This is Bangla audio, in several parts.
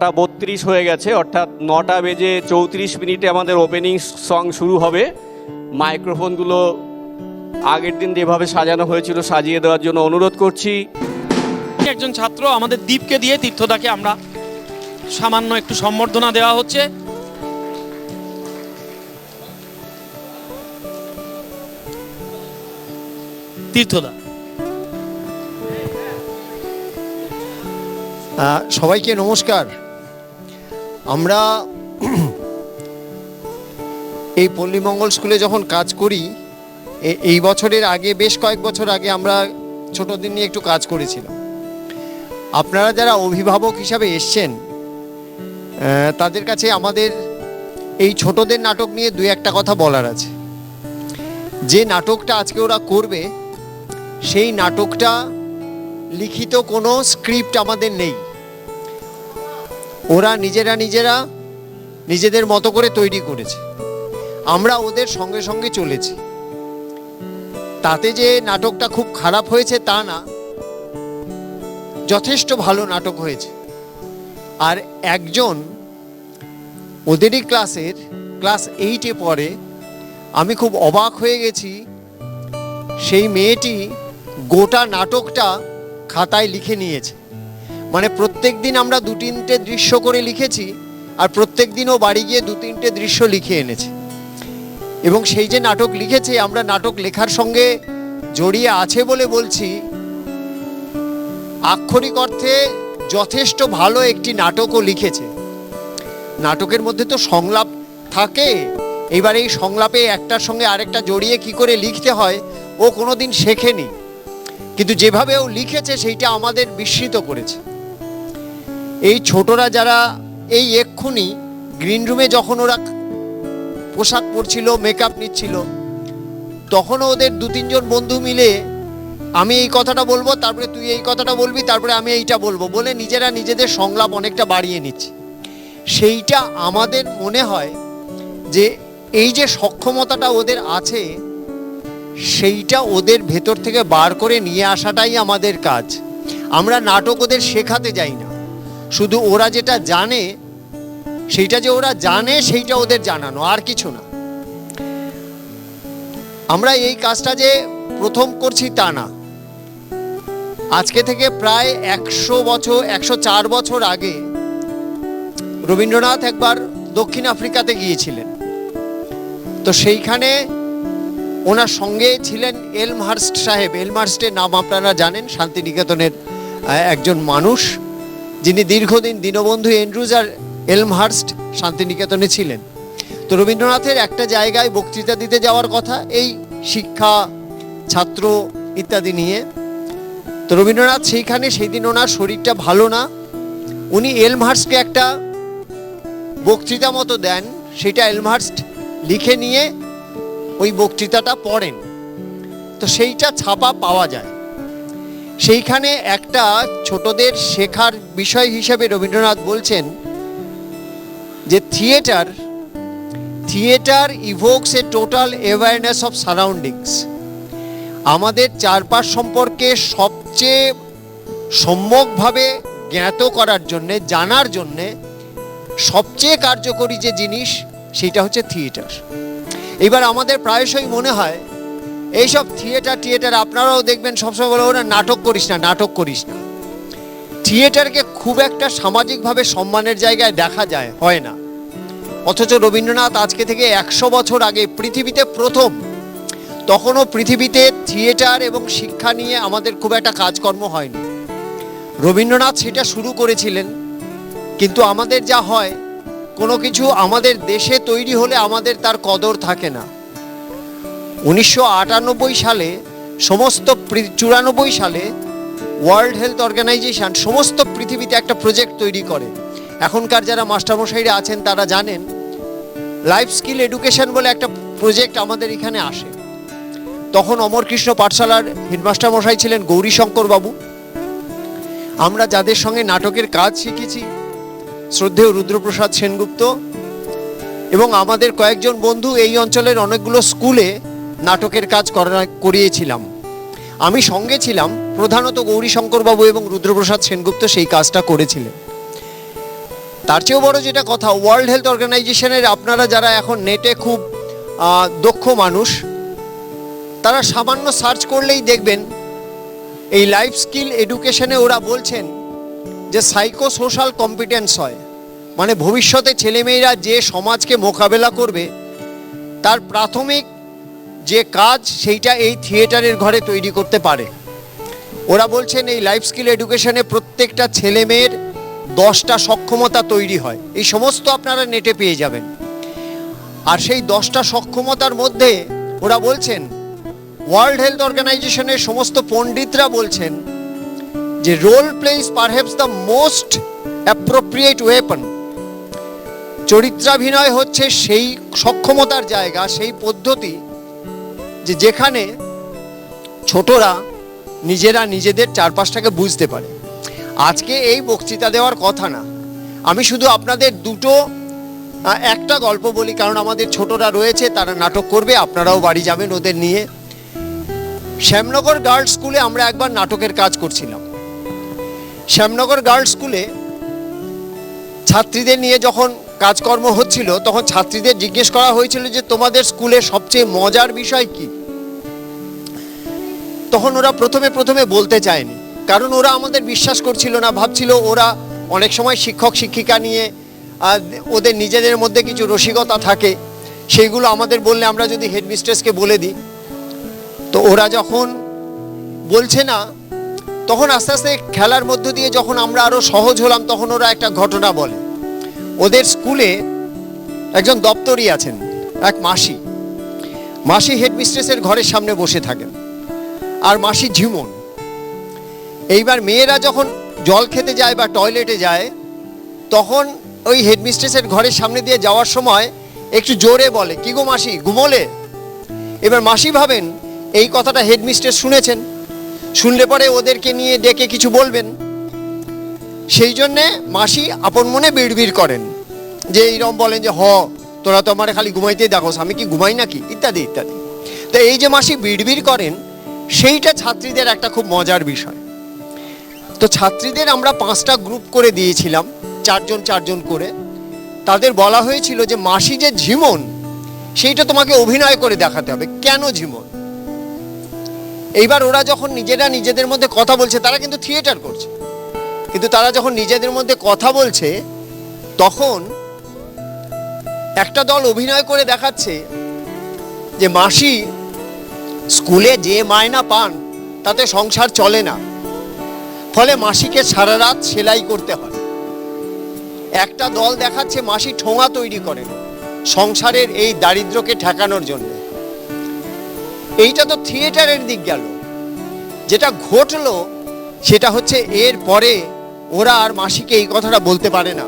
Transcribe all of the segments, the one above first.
নটা বত্রিশ হয়ে গেছে অর্থাৎ নটা বেজে চৌত্রিশ মিনিটে আমাদের ওপেনিং সং শুরু হবে। মাইক্রোফোনগুলো আগের দিন যেভাবে সাজানো হয়েছিল সাজিয়ে দেওয়ার জন্য অনুরোধ করছি। একজন ছাত্র আমাদের দ্বীপকে দিয়ে তীর্থদাকে আমরা সামান্য একটু সম্বর্ধনা দেওয়া হচ্ছে। তীর্থদা। সবাইকে নমস্কার। আমরা এই পল্লীমঙ্গল স্কুলে যখন কাজ করি এই বছরের আগে, বেশ কয়েক বছর আগে আমরা ছোটদের নিয়ে একটু কাজ করেছিলাম। আপনারা যারা অভিভাবক হিসাবে এসছেন তাদের কাছে আমাদের এই ছোটদের নাটক নিয়ে দু একটা কথা বলার আছে। যে নাটকটা আজকে ওরা করবে, সেই নাটকটা লিখিত কোনো স্ক্রিপ্ট আমাদের নেই। ওরা নিজেরা নিজেরা নিজেদের মতো করে তৈরি করেছে। আমরা ওদের সঙ্গে সঙ্গে চলেছি। তাতে যে নাটকটা খুব খারাপ হয়েছে তা না, যথেষ্ট ভালো নাটক হয়েছে। আর একজন ওদেরই ক্লাসের, ক্লাস এইটে পড়ে, আমি খুব অবাক হয়ে গেছি, সেই মেয়েটি গোটা নাটকটা খাতায় লিখে নিয়েছে। মানে প্রত্যেক দিন আমরা দু তিনটে দৃশ্য করে লিখেছি আর প্রত্যেক দিনও বাড়ি গিয়ে দু তিনটে দৃশ্য লিখে এনেছে। এবং সেই যে নাটক লিখেছে, আমরা নাটক লেখার সঙ্গে জড়িয়ে আছে বলে বলছি, আক্ষরিক অর্থে যথেষ্ট ভালো একটি নাটকও লিখেছে। নাটকের মধ্যে তো সংলাপ থাকে, এবার এই সংলাপে একটার সঙ্গে আরেকটা জড়িয়ে কি করে লিখতে হয়, ও কোনোদিন শেখেনি। কিন্তু যেভাবে ও লিখেছে, সেইটা আমাদের বিস্মিত করেছে। এই ছোটরা যারা এই এক্ষুনি গ্রিন রুমে যখন ওরা পোশাক পরছিল মেকআপ নিচ্ছিল তখনও ওদের দু তিনজন বন্ধু মিলে আমি এই কথাটা বলব, তারপরে তুই এই কথাটা বলবি, তারপরে আমি এইটা বলব বলে নিজেরা নিজেদের সংলাপ অনেকটা বাড়িয়ে নিচ্ছে। সেইটা আমাদের মনে হয় যে এই যে সক্ষমতাটা ওদের আছে, সেইটা ওদের ভেতর থেকে বার করে নিয়ে আসাটাই আমাদের কাজ। আমরা নাটক ওদের শেখাতে যাই না। শুধু ওরা যেটা জানে, সেইটা যে ওরা জানে, সেইটা ওদের জানানো, আর কিছু না। আমরা এই কাজটা যে প্রথম করছি তা না। আজকে থেকে প্রায় একশো বছর, একশো চার বছর আগে রবীন্দ্রনাথ একবার দক্ষিণ আফ্রিকাতে গিয়েছিলেন। তো সেইখানে ওনার সঙ্গে ছিলেন এলমহার্স্ট সাহেব। এলমহার্স্টের নাম আপনারা জানেন, শান্তিনিকেতনের একজন মানুষ। যিনি দীর্ঘদিন দীনবন্ধু এন্ড্রুজ আর এলমহার্স্ট শান্তিনিকেতনে ছিলেন। তো রবীন্দ্রনাথের একটা জায়গায় বক্তৃতা দিতে যাওয়ার কথা, এই শিক্ষা, ছাত্র ইত্যাদি নিয়ে। তো রবীন্দ্রনাথ সেইখানে সেই দিন ওনার শরীরটা ভালো না। উনি এলমহার্স্টকে একটা বক্তৃতা মতো দেন, সেটা এলমহার্স্ট লিখে নিয়ে ওই বক্তৃতাটা পড়েন। তো সেইটা ছাপা পাওয়া যায়। সেইখানে একটা ছোটদের শেখার বিষয় হিসেবে রবীন্দ্রনাথ বলছেন যে theatre theatre evokes a total awareness of surroundings আমাদের চারপাশ সম্পর্কে সবচেয়ে সম্যকভাবে জ্ঞাত করার জন্যে, জানার জন্যে সবচেয়ে কার্যকরী যে জিনিস, সেটা হচ্ছে থিয়েটার। এবার আমাদের প্রায়শই মনে হয় এইসব থিয়েটার থিয়েটার আপনারাও দেখবেন সবসময় বলে, ওরা, নাটক করিস না, নাটক করিস না। থিয়েটারকে খুব একটা সামাজিকভাবে সম্মানের জায়গায় দেখা যায়, হয় না। অথচ রবীন্দ্রনাথ আজকে থেকে একশো বছর আগে পৃথিবীতে প্রথম। তখনও পৃথিবীতে থিয়েটার এবং শিক্ষা নিয়ে আমাদের খুব একটা কাজকর্ম হয়নি। রবীন্দ্রনাথ সেটা শুরু করেছিলেন, কিন্তু আমাদের যা হয়, কোনো কিছু আমাদের দেশে তৈরি হলে আমাদের তার কদর থাকে না। উনিশশো আটানব্বই সালে সমস্ত চুরানব্বই সালে ওয়ার্ল্ড হেলথ অর্গানাইজেশন সমস্ত পৃথিবীতে একটা প্রজেক্ট তৈরি করে। এখনকার যারা মাস্টারমশাইরা আছেন, তারা জানেন লাইফ স্কিল এডুকেশন বলে একটা প্রজেক্ট আমাদের এখানে আসে। তখন অমরকৃষ্ণ পাঠশালার হেডমাস্টার মশাই ছিলেন গৌরীশঙ্কর বাবু। আমরা যাদের সঙ্গে নাটকের কাজ শিখেছি, শ্রদ্ধেয় রুদ্রপ্রসাদ সেনগুপ্ত এবং আমাদের কয়েকজন বন্ধু এই অঞ্চলের অনেকগুলো স্কুলে নাটকের কাজ করা, করিয়েছিলাম। আমি সঙ্গে ছিলাম প্রধানত গৌরীশঙ্কর বাবু এবং রুদ্রপ্রসাদ সেনগুপ্ত সেই কাজটা করেছিলেন। তার চেয়েও বড় যেটা কথা ওয়ার্ল্ড হেলথ অর্গানাইজেশনের আপনারা যারা এখন নেটে খুব দক্ষ মানুষ, তারা সামান্য সার্চ করলেই দেখবেন, এই লাইফ স্কিল এডুকেশনে ওরা বলছেন যে সাইকো সোশ্যাল কম্পিটেন্স হয়। মানে ভবিষ্যতে ছেলেমেয়েরা যে সমাজকে মোকাবেলা করবে, তার প্রাথমিক যে কাজ সেইটা এই থিয়েটারের ঘরে তৈরি করতে পারে। ওরা বলছেন এই লাইফ স্কিল এডুকেশনে প্রত্যেকটা ছেলে মেয়ের দশটা সক্ষমতা তৈরি হয়। এই সমস্ত আপনারা নেটে পেয়ে যাবেন। আর সেই দশটা সক্ষমতার মধ্যে ওরা বলছেন ওয়ার্ল্ড হেলথ অর্গানাইজেশনের সমস্ত পণ্ডিতরা বলছেন যে role play is perhaps the most appropriate weapon চরিত্রাভিনয় হচ্ছে সেই সক্ষমতার জায়গা, সেই পদ্ধতি যে যেখানে ছোটরা নিজেরা নিজেদের চারপাশটাকে বুঝতে পারে। আজকে এই বক্তৃতা দেওয়ার কথা না। আমি শুধু আপনাদের দুটো একটা গল্প বলি, কারণ আমাদের ছোটরা রয়েছে, তারা নাটক করবে, আপনারাও বাড়ি যাবেন ওদের নিয়ে। শ্যামনগর গার্লস স্কুলে আমরা একবার নাটকের কাজ করছিলাম। শ্যামনগর গার্লস স্কুলে ছাত্রীদের নিয়ে যখন কাজকর্ম হচ্ছিল, তখন ছাত্রীদের জিজ্ঞেস করা হয়েছিল যে তোমাদের স্কুলে সবচেয়ে মজার বিষয় কি? তখন ওরা প্রথমে প্রথমে বলতে চায়নি। কারণ ওরা আমাদের বিশ্বাস করছিল না, ভাবছিল ওরা অনেক সময় শিক্ষক, শিক্ষিকা নিয়ে ওদের নিজেদের মধ্যে কিছু রসিকতা থাকে। সেইগুলো আমাদের বললে আমরা যদি হেডমিস্ট্রেসকে বলে দিই। তো ওরা যখন বলছে না, তখন আস্তে আস্তে খেলার মধ্য দিয়ে যখন আমরা আরও সহজ হলাম, তখন ওরা একটা ঘটনা বলে। ওদের স্কুলে একজন দপ্তরি আছেন, এক মাসি। মাসি হেডমিস্ট্রেসের ঘরের সামনে বসে থাকেন। আর মাসি ঝিমন। এইবার মেয়েরা যখন জল খেতে যায় বা টয়লেটে যায়, তখন ওই হেডমিস্ট্রেসের ঘরের সামনে দিয়ে যাওয়ার সময় একটু জোরে বলে, কি গো মাসি, ঘুমোলে? এবার মাসি ভাবেন, এই কথাটা হেডমিস্ট্রেস শুনেছেন। শুনলে পরে ওদেরকে নিয়ে ডেকে কিছু বলবেন। সেই জন্যে মাসি আপন মনে বিড়বিড় করেন। যে এইরকম বলেন যে, হ, তোরা তো আমার খালি ঘুমাইতেই দেখোস, আমি কি ঘুমাই নাকি? ইত্যাদি ইত্যাদি। তো এই যে মাসি বিড়বিড় করেন সেইটা ছাত্রীদের একটা খুব মজার বিষয়। তো ছাত্রীদের আমরা পাঁচটা গ্রুপ করে দিয়েছিলাম, চারজন চারজন করে। তাদের বলা হয়েছিল যে, মাসি যে ঝিমন, সেইটা তোমাকে অভিনয় করে দেখাতে হবে। কেন ঝিমন? এইবার ওরা যখন নিজেরা নিজেদের মধ্যে কথা বলছে, তারা কিন্তু থিয়েটার করছে। কিন্তু তারা যখন নিজেদের মধ্যে কথা বলছে, তখন একটা দল অভিনয় করে দেখাচ্ছে যে, মাসি স্কুলে যে মায়না পান, তাতে সংসার চলে না। ফলে মাসিকে সারা রাত সেলাই করতে হয়। একটা দল দেখাচ্ছে মাসি ঠোঙা তৈরি করেন সংসারের এই দারিদ্রকে ঠেকানোর জন্য। এইটা তো থিয়েটারের দিক গেল। যেটা ঘটলো, সেটা হচ্ছে এর পরে ওরা আর মাসিকে এই কথাটা বলতে পারে না।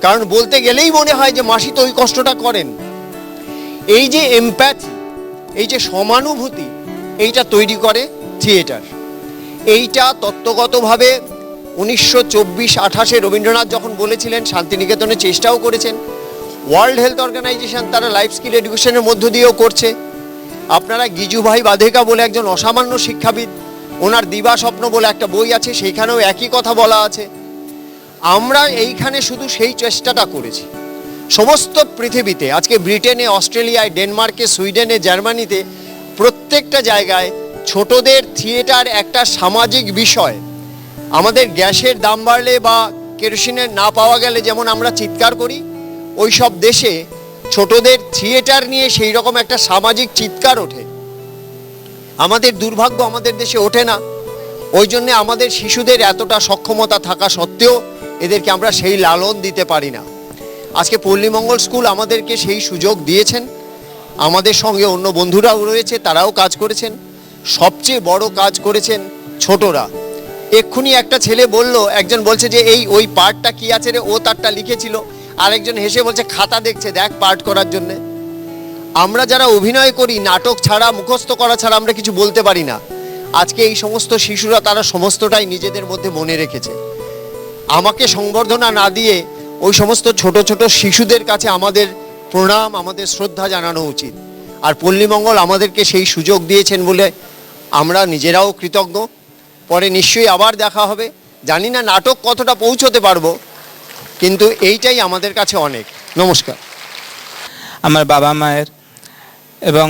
কারণ বলতে গেলেই মনে হয় যে মাসি তো ওই কষ্টটা করেন। এই যে এমপ্যাথি এই যে সমানুভূতি, এইটা তৈরি করে থিয়েটার। এইটা তত্ত্বগতভাবে উনিশশো চব্বিশ আঠাশে রবীন্দ্রনাথ যখন বলেছিলেন, শান্তিনিকেতনে চেষ্টাও করেছেন, ওয়ার্ল্ড হেলথ অর্গানাইজেশন তারা লাইফ স্কিল এডুকেশনের মধ্য দিয়েও করছে। আপনারা গিজুভাই বাধেকা বলে একজন অসামান্য শিক্ষাবিদ, ওনার দিবা স্বপ্ন বলে একটা বই আছে, সেইখানেও একই কথা বলা আছে। আমরা এইখানে শুধু সেই চেষ্টাটা করেছি। সমস্ত পৃথিবীতে, আজকে ব্রিটেনে, অস্ট্রেলিয়ায়, ডেনমার্কে, সুইডেনে, জার্মানিতে প্রত্যেকটা জায়গায় ছোটদের থিয়েটার একটা সামাজিক বিষয়। আমাদের গ্যাসের দাম বাড়লে বা কেরোসিনের না পাওয়া গেলে যেমন আমরা চিৎকার করি ওই সব দেশে ছোটদের থিয়েটার নিয়ে সেই রকম একটা সামাজিক চিৎকার ওঠে। আমাদের দুর্ভাগ্য আমাদের দেশে ওঠে না। ওই জন্যে আমাদের শিশুদের এতটা সক্ষমতা থাকা সত্ত্বেও এদেরকে আমরা সেই লালন দিতে পারি না। আজকে পল্লীমঙ্গল স্কুল আমাদেরকে সেই সুযোগ দিয়েছেন। আমাদের সঙ্গে অন্য বন্ধুরাও রয়েছে, তারাও কাজ করেছেন। সবচেয়ে বড় কাজ করেছেন ছোটরা। এক্ষুনি একটা ছেলে বলল, একজন বলছে যে, এই, ওই পার্টটা কি আছে রে? ও তারটা লিখেছিল। আরেকজন হেসে বলছে, খাতা দেখছে, দেখ পার্ট করার জন্যে। আমরা যারা অভিনয় করি, নাটক ছাড়া, মুখস্থ করা ছাড়া আমরা কিছু বলতে পারি না। আজকে এই সমস্ত শিশুরা, তারা সমস্তটাই নিজেদের মধ্যে মনে রেখেছে। আমাকে সংবর্ধনা না দিয়ে ওই সমস্ত ছোট ছোট শিশুদের কাছে আমাদের প্রণাম, আমাদের শ্রদ্ধা জানানো উচিত। আর পল্লীমঙ্গল আমাদেরকে সেই সুযোগ দিয়েছেন বলে আমরা নিজেরাও কৃতজ্ঞ। পরে নিশ্চয়ই আবার দেখা হবে। জানি না নাটক কতটা পৌঁছতে পারব, কিন্তু এইটাই আমাদের কাছে অনেক। নমস্কার। আমার বাবা মায়ের এবং